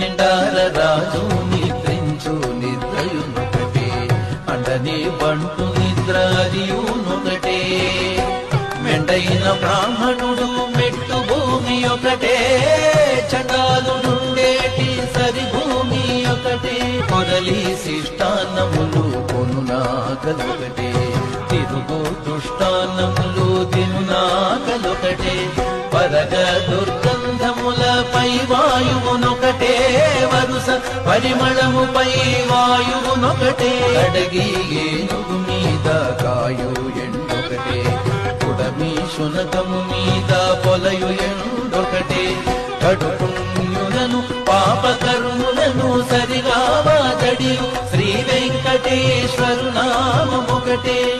నిండార రాజు నిద్రించు నిద్రయునొకటే అండనే బంటు నిద్ర అదియునొకటే మెండైన బ్రాహ్మణుడు మెట్టు భూమి ఒకటే. చండాలుడుండేటి సరి భూమి ఒకటే. కొరలి శిష్టాన్నములు కొనునాకలొకటే. తిరుగు దుష్టాన్నములు తినునాకలొకటే. పరగ దుర్గంధము పరిమళముపై వాయువునొకటే అడగి ఏనుగు మీద కాయు ఎండొకటే. కుడమి శునకము మీద పొలయు ఎండొకటే. కడుపుణ్యులను పాపకరుణులను సరిగా వాదడి శ్రీ వెంకటేశ్వరు నామొకటే